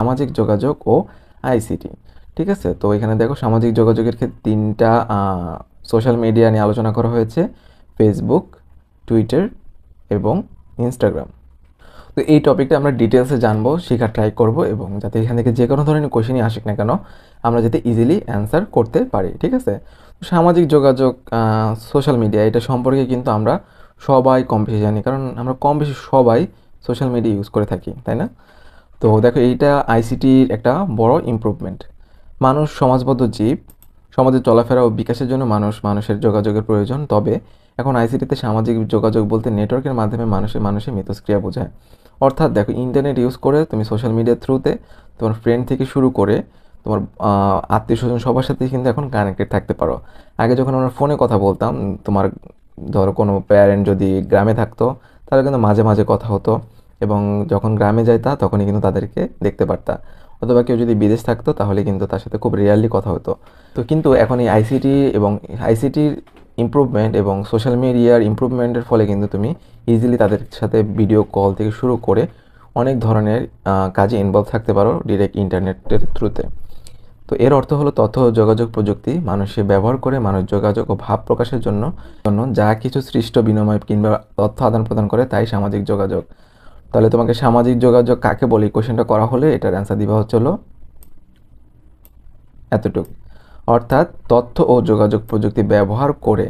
সামাজিক যোগাযোগ ও আইসিটি ঠিক আছে? তো এখানে দেখো সামাজিক যোগাযোগের ক্ষেত্রে তিনটা সোশ্যাল মিডিয়া নিয়ে আলোচনা করা হয়েছে। ফেসবুক টুইটার এবং ইনস্টাগ্রাম তো এই টপিকটা আমরা ডিটেলসে জানব, শেখার ট্রাই করব এবং যাতে এখান থেকে যে কোনো ধরনের কোয়েশনই আসুক না কেন, আমরা যাতে ইজিলি অ্যান্সার করতে পারি। ঠিক আছে? সামাজিক যোগাযোগ সোশ্যাল মিডিয়া এটা সম্পর্কে কিন্তু আমরা সবাই কম বেশি জানি। কারণ আমরা কম বেশি সবাই সোশ্যাল মিডিয়া ইউজ করে থাকি, তাই না? তো দেখো, এইটা আইসিটির একটা বড় ইমপ্রুভমেন্ট মানুষ সমাজবদ্ধ জীব সমাজের চলাফেরা ও বিকাশের জন্য মানুষ মানুষের যোগাযোগের প্রয়োজন। তবে এখন আইসিটিতে সামাজিক যোগাযোগ বলতে নেটওয়ার্কের মাধ্যমে মানুষের মানুষের মিথস্ক্রিয়া বোঝায়। অর্থাৎ দেখো ইন্টারনেট ইউজ করে তুমি সোশ্যাল মিডিয়ার থ্রুতে তোমার ফ্রেন্ড থেকে শুরু করে তোমার আত্মীয় স্বজন সবার সাথে কিন্তু এখন কানেক্টেড থাকতে পারো। আগে যখন আমরা ফোনে কথা বলতাম, তোমার ধরো কোনো প্যারেন্ট যদি গ্রামে থাকতো, তাহলে কিন্তু মাঝে মাঝে কথা হতো। এবং যখন গ্রামে যাইতা তখনই কিন্তু তাদেরকে দেখতে পারতা। অথবা কেউ যদি বিদেশ থাকতো তাহলে কিন্তু তার সাথে খুব রিয়ারলি কথা হতো। তো কিন্তু এখন এই আইসিটি এবং আইসিটির ইম্প্রুভমেন্ট এবং সোশ্যাল মিডিয়ার ইম্প্রুভমেন্টের ফলে কিন্তু তুমি ইজিলি তাদের সাথে ভিডিও কল থেকে শুরু করে অনেক ধরনের কাজে ইনভলভ থাকতে পারো ডিরেক্ট ইন্টারনেটের থ্রুতে তো। এর অর্থ হলো তথ্য, যোগাযোগ প্রযুক্তি মানুষে ব্যবহার করে মানুষ যোগাযোগ ও ভাব প্রকাশের জন্য জন্য যা কিছু সৃষ্ট বিনিময় কিংবা তথ্য আদান প্রদান করে তাই সামাজিক যোগাযোগ। তাহলে তোমাকে সামাজিক যোগাযোগ কাকে বলি? কোশ্চেনটা করা হলে এটার অ্যান্সার দিবা হচ্ছে হলো এতটুকু। অর্থাৎ তথ্য ও যোগাযোগ প্রযুক্তি ব্যবহার করে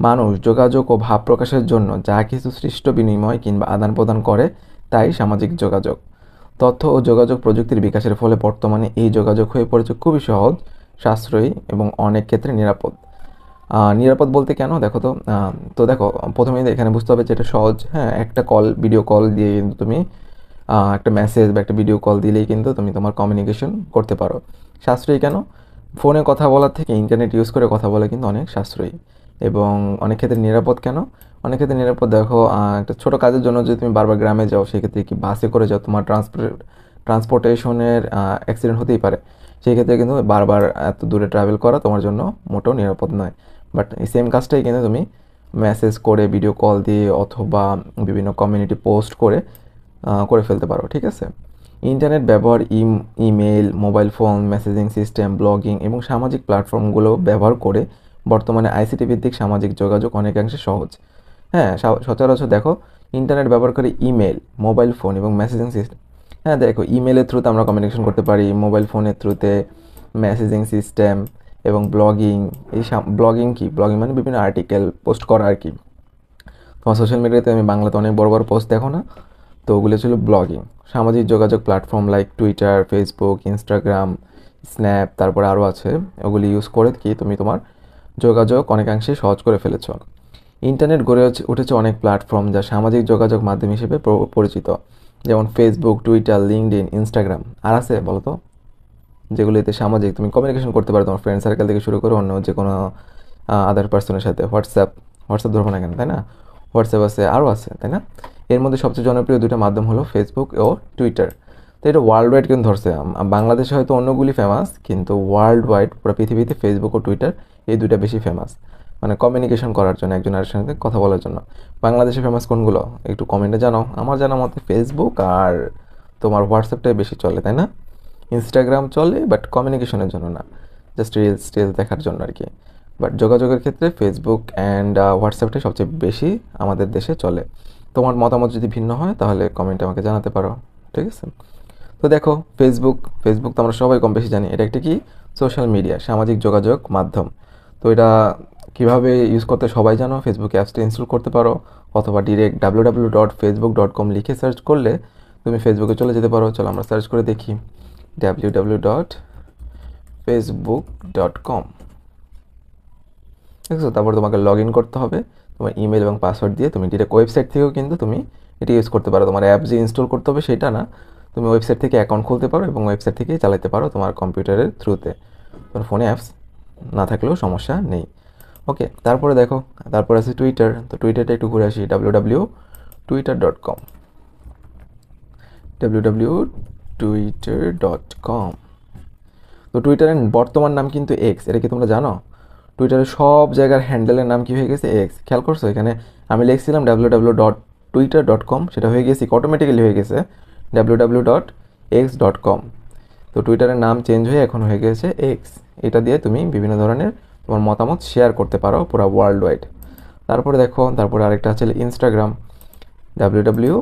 মানুষ যোগাযোগ ও ভাব প্রকাশের জন্য যা কিছু সৃষ্ট বিনিময় কিংবা আদান প্রদান করে, তাই সামাজিক যোগাযোগ। তথ্য ও যোগাযোগ প্রযুক্তির বিকাশের ফলে বর্তমানে এই যোগাযোগ হয়ে পড়েছে খুবই সহজ, সাশ্রয়ী এবং অনেক ক্ষেত্রে নিরাপদ। নিরাপদ বলতে কেন? দেখো তো তো দেখো, প্রথমেই এখানে বুঝতে হবে যে এটা সহজ হ্যাঁ একটা কল ভিডিও কল দিয়ে কিন্তু তুমি একটা মেসেজ বা একটা ভিডিও কল দিলেই কিন্তু তুমি তোমার কমিউনিকেশন করতে পারো। সাশ্রয়ী কেন? ফোনে কথা বলার থেকে ইন্টারনেট ইউজ করে কথা বলা কিন্তু অনেক সাশ্রয়ী। এবং অনেক ক্ষেত্রে নিরাপদ কেন? অনেক ক্ষেত্রে নিরাপদ, দেখো একটা ছোটো কাজের জন্য যদি তুমি বারবার গ্রামে যাও, সেক্ষেত্রে কি বাসে করে যাও, তোমার ট্রান্সপোর্ট ট্রান্সপোর্টেশনের অ্যাক্সিডেন্ট হতেই পারে। সেই ক্ষেত্রে কিন্তু বারবার এত দূরে ট্রাভেল করা তোমার জন্য মোটেও নিরাপদ নয়। বাট এই সেম কাজটাই কিন্তু তুমি মেসেজ করে ভিডিও কল দিয়ে অথবা বিভিন্ন কমিউনিটি পোস্ট করে করে ফেলতে পারো, ঠিক আছে? ইন্টারনেট ব্যবহার ইম email mobile phone messaging system blogging এবং সামাজিক প্ল্যাটফর্মগুলো ব্যবহার করে বর্তমানে আইসিটি ভিত্তিক সামাজিক যোগাযোগ অনেকাংশে সহজ। হ্যাঁ সচরাচর দেখো ইন্টারনেট ব্যবহার করে ইমেল মোবাইল ফোন এবং মেসেজিং সিস্টেম হ্যাঁ দেখো ইমেলের থ্রুতে আমরা কমিউনিকেশন করতে পারি মোবাইল ফোনের থ্রুতে মেসেজিং সিস্টেম এবং ব্লগিং এই ব্লগিং কি? ব্লগিং মানে বিভিন্ন আর্টিকেল পোস্ট করা আর কি। তোমার সোশ্যাল মিডিয়াতে আমি বাংলাতে অনেক বড় বড় পোস্ট দেখো না? তো ওগুলো ছিল ব্লগিং সামাজিক যোগাযোগ platform like Twitter Facebook Instagram Snap তারপরে আরও আছে। ওগুলি ইউজ করে কি তুমি তোমার যোগাযোগ অনেকাংশে সহজ করে ফেলেছ। ইন্টারনেট গড়ে উঠেছে অনেক প্ল্যাটফর্ম যা সামাজিক যোগাযোগ মাধ্যম হিসেবে পরিচিত। যেমন ফেসবুক টুইটার লিঙ্কড ইনস্টাগ্রাম আর আছে বলো তো? যেগুলিতে সামাজিক তুমি কমিউনিকেশন করতে পারো তোমার ফ্রেন্ড সার্কেল থেকে শুরু করে অন্য যে কোনো আদার পার্সনের সাথে। হোয়াটসঅ্যাপ হোয়াটসঅ্যাপ ধরবো না কেন, তাই না? হোয়াটসঅ্যাপ আছে আরও আছে, তাই না? এর মধ্যে সবচেয়ে জনপ্রিয় দুটো মাধ্যম হলো ফেসবুক ও টুইটার তো এটা ওয়ার্ল্ড ওয়াইড কিন্তু ধরছে। বাংলাদেশে হয়তো অন্যগুলি ফেমাস কিন্তু ওয়ার্ল্ড ওয়াইড পুরো পৃথিবীতে ফেসবুক ও টুইটার এই দুটা বেশি ফেমাস মানে কমিউনিকেশন করার জন্য, একজন আরেকজনের সাথে কথা বলার জন্য। বাংলাদেশে ফেমাস কোনগুলো? একটু কমেন্টে জানাও। আমার জানা মতে ফেসবুক আর তোমার হোয়াটসঅ্যাপটাই বেশি চলে, তাই না? ইনস্টাগ্রাম চলে বাট কমিউনিকেশনের জন্য না। জাস্ট রিলস টিলস দেখার জন্য আর কি। বাট যোগাযোগের ক্ষেত্রে ফেসবুক অ্যান্ড হোয়াটসঅ্যাপটাই সবচেয়ে বেশি আমাদের দেশে চলে। তোমার মতামত যদি ভিন্ন হয়, তাহলে কমেন্টে আমাকে জানাতে পারো। ঠিক আছে? তো দেখো ফেসবুক ফেসবুক তো আমরা সবাই কম বেশি জানি। এটা একটা কি? সোশ্যাল মিডিয়া সামাজিক যোগাযোগ মাধ্যম। তো এটা কীভাবে ইউজ করতে সবাই জানো? ফেসবুক অ্যাপসটা ইনস্টল করতে পারো। অথবা direct W W dot Facebook dot com লিখে সার্চ করলে তুমি ফেসবুকে চলে যেতে পারো। চলো আমরা সার্চ করে দেখি। কম দেখছ তারপর তোমাকে লগ ইন করতে হবে, তোমার ইমেল এবং পাসওয়ার্ড দিয়ে। তুমি ডিরেক্ট ওয়েবসাইট থেকেও কিন্তু তুমি এটি ইউজ করতে পারো। তোমার অ্যাপ যে ইনস্টল করতে হবে সেটা না, তুমি ওয়েবসাইট থেকে অ্যাকাউন্ট খুলতে পারো এবং ওয়েবসাইট থেকেই চালাতে পারো তোমার কম্পিউটারের থ্রুতে তোমার ফোনে অ্যাপস না থাকলেও সমস্যা নেই। ওকে তারপরে দেখো, তারপরে আছে টুইটার তো টুইটারটা একটু ঘুরে আসি W W Twitter dot com W W Twitter dot com তো টুইটারের বর্তমান নাম কিন্তু এক্স এটা কি তোমরা জানো? টুইটারের সব জায়গার হ্যান্ডেলের নাম কি হয়ে গেছে এক্স খেয়াল করছ? এখানে আমি লিখছিলাম W W dot Twitter dot com সেটা হয়ে গেছে অটোমেটিক্যালি হয়ে গেছে W W dot X dot com তো টুইটারের নাম চেঞ্জ হয়ে এখন হয়ে গেছে এক্স এটা দিয়ে তুমি বিভিন্ন ধরনের তোমার মতামত শেয়ার করতে পারো পুরো ওয়ার্ল্ড ওয়াইড তারপরে দেখো, তারপরে আরেকটা আছে Instagram W W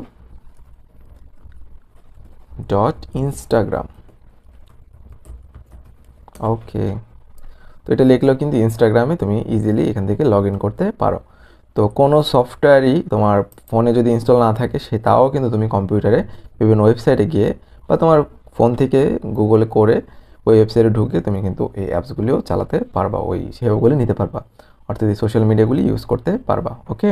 dot Instagram okay তো এটা লিখলেও কিন্তু ইনস্টাগ্রামে তুমি ইজিলি এখান থেকে লগ ইন করতে পারো। তো কোনো সফটওয়্যারই তোমার ফোনে যদি ইনস্টল না থাকে, সে তাও কিন্তু তুমি কম্পিউটারে বিভিন্ন ওয়েবসাইটে গিয়ে বা তোমার ফোন থেকে গুগলে করে ওই ওয়েবসাইটে ঢুকে তুমি কিন্তু এই অ্যাপসগুলিও চালাতে পারবা, ওই সেবাগুলি নিতে পারবা। অর্থাৎ এই সোশ্যাল মিডিয়াগুলি ইউজ করতে পারবা ওকে